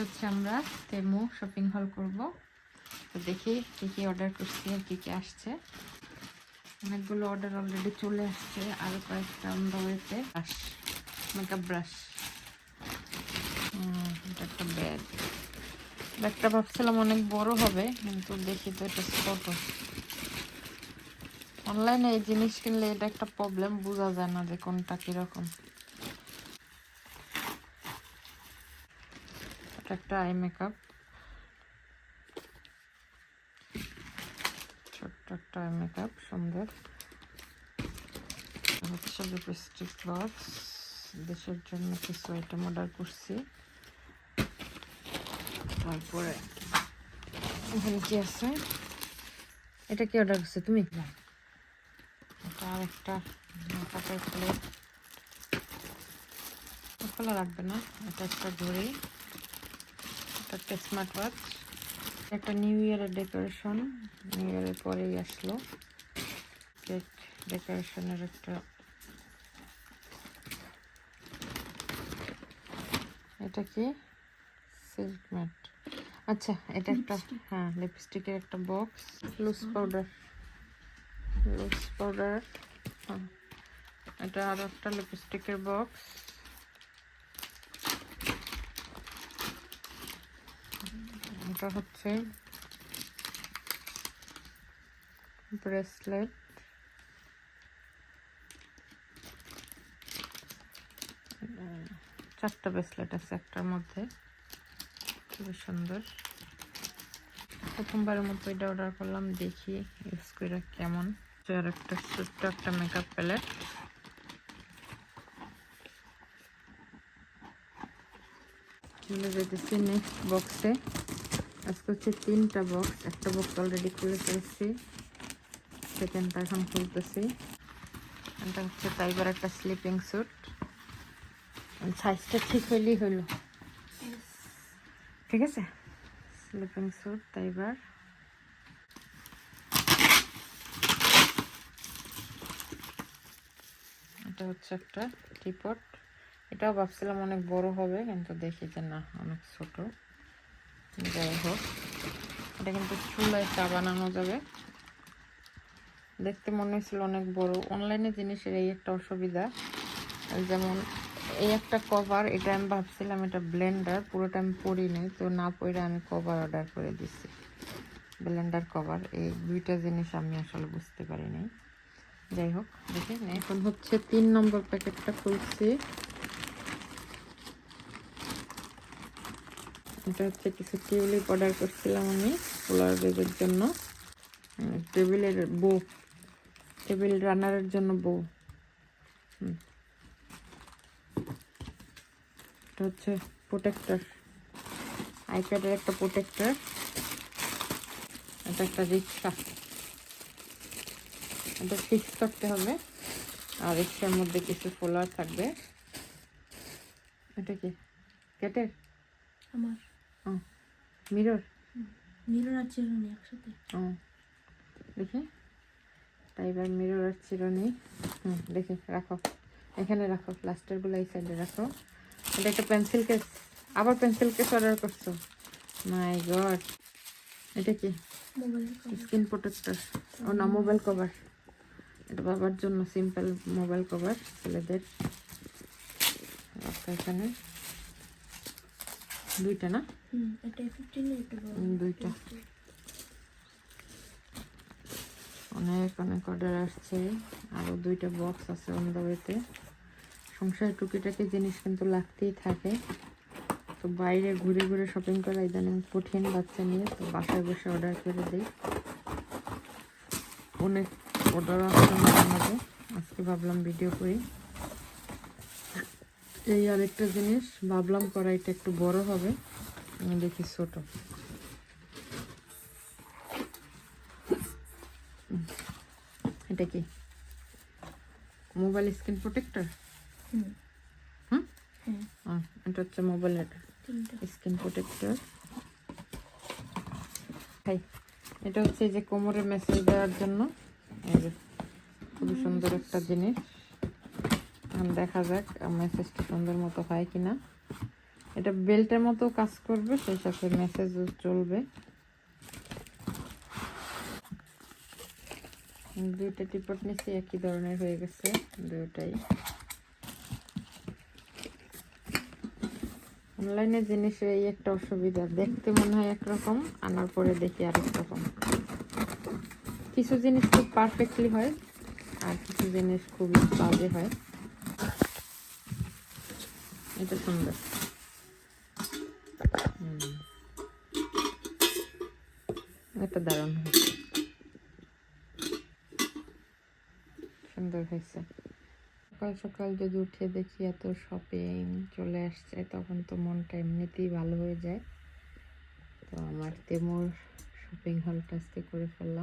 হচ্ছে আমরা তেমু শপিং তো দেখি কী অর্ডার কী আসছে। অনেকগুলো অর্ডার অলরেডি চলে আসছে। আরও কয়েকটা মেকআপ ব্রাশ এটা একটা ব্যাগ ব্যাগটা ভাবছিলাম অনেক বড় হবে, কিন্তু দেখি তো এটা ছোট। অনলাইনে এই জিনিস কিনলে এটা একটা প্রবলেম বোঝা যায় না যে কোনটা কীরকম। একটা আই মেকআপ ছোট্ট একটা আই মেকআপ সুন্দর। হচ্ছে লিপস্টিক বক্স দেশের জন্য কিছু আইটেম অর্ডার করছি। তারপরে এখানে কি আছে? এটা কি অর্ডার করছে তুমি? এটা আর একটা মেকআপের প্লেট খোলা রাখবে না এটা একটা ঘড়ি। একটা স্মার্ট ওয়াচ একটা নিউ ইয়ারের ডেকোরেশন নিউ ইয়ারের পরেই আসলো। কেক ডেকোরেশনের একটা এটা কি? সিল্ক ম্যাট আচ্ছা এটা একটা হ্যাঁ লিপস্টিকের একটা box loose powder loose powder হ্যাঁ। এটা আরও একটা লিপস্টিকের বক্স এটা হচ্ছে। ব্রেসলেট। চারটা ব্রেসলেট আছে একটার মধ্যে। খুবই সুন্দর। প্রথমবারের মতো এটা অর্ডার করলাম, দেখি ইউজ করে কেমন। আর একটা ছোট্ট একটা মেকআপ প্যালেট চলে যেতেছি নেক্সট বক্সে আজকে হচ্ছে তিনটা বক্স একটা বক্স অলরেডি খুলে ফেলেছি। সেকেন্ডটা এখন খুলতেছি। এটা হচ্ছে তাইবার একটা স্লিপিং স্যুট সাইজটা ঠিক হইলেই হইল ঠিক আছে? স্লিপিং স্যুট তাইবার এটা হচ্ছে একটা টিপট এটাও ভাবছিলাম অনেক বড় হবে কিন্তু দেখি যে না অনেক ছোট। হোক এটা কিন্তু চুলায় চা বানানো যাবে। দেখতে মনে হয়েছিল অনেক বড়। অনলাইনে জিনিসের এই একটা অসুবিধা। যেমন এই একটা কভার এটা আমি ভাবছিলাম এটা ব্লেন্ডার পুরোটা আমি পরি নাই। তো না পড়ে আমি কভার অর্ডার করে দিছি। ব্লেন্ডার কভার এই দুইটা জিনিস আমি আসলে বুঝতে পারি নাই যাই হোক দেখেন এখন হচ্ছে তিন নম্বর প্যাকেটটা খুলছি। এটা হচ্ছে কিছু টিউলিপ অর্ডার করছিলাম আমি পোলার বেগের জন্য। টেবিলের বউ টেবিল রানারের জন্য বউ। এটা হচ্ছে প্রোটেক্টর আইপ্যাডের একটা প্রোটেক্টর এটা একটা রিক্সা। এটা ফিক্স করতে হবে। আর রিক্সার মধ্যে কিছু ফোলার থাকবে। এটা কি? কেটের আমার। মিরর? মিরর আর চিরুনি একসাথে। ও দেখি। তাই এবার মিরর আর চিরুনি। হুম দেখি রাখো। এখানে রাখো লাস্টারগুলো এই সাইডে রাখো। এটা একটা পেন্সিল কেস আবার পেন্সিল কেস অর্ডার করছ? মাই গড এটা কি? স্ক্রিন প্রোটেক্টর ও না মোবাইল কভার এটা বাবার জন্য সিম্পল মোবাইল কভার ছেলেদের। এখানে। দুইটা না? দুইটা। অনেক অনেক অর্ডার আসছে। আরও দুইটা বক্স আছে অন্যদাবেতে সংসারের টুকিটাকি জিনিস কিন্তু লাগতেই থাকে। তো বাইরে ঘুরে ঘুরে শপিং করা ইদানিং কঠিন বাচ্চা নিয়ে তো বাসায় বসে অর্ডার করে দিই। অনেক অর্ডার আসছে আজকে ভাবলাম ভিডিও করি। এই আরেকটা জিনিস ভাবলাম কড়াইটা একটু বড় হবে। দেখি ছোট। এটা কি? Mobile screen protector? হুম। হুম? হ্যাঁ। এটা হচ্ছে মোবাইলের স্ক্রিন প্রোটেক্টর। হাই এটা হচ্ছে যে কোমরে মেসেজ দেওয়ার জন্য। খুবই সুন্দর একটা জিনিস। এখন দেখা যাক মেসেজটা সুন্দর মতো হয় কিনা। এটা বেল্টের মতো কাজ করবে, সেই সাথে মেসেজও চলবে। দুইটা টিপট নিচে একই ধরনের হয়ে গেছে, দুইটাই। অনলাইনে জিনিসের এই একটা অসুবিধা, দেখতে মনে হয় একরকম, আনার পরে দেখি আরেক রকম। কিছু জিনিস খুব পারফেক্টলি হয়, আর কিছু জিনিস খুবই বাজে হয়। এটা সুন্দর। এটা দারুণ হয়েছে। সুন্দর হয়েছে। সকাল সকাল যদি উঠে দেখি এত শপিং চলে আসছে, তখন তো মনটা এমনিতেই ভালো হয়ে যায়। তো আমার তেমুর শপিং হলটা আজকে করে ফেললাম।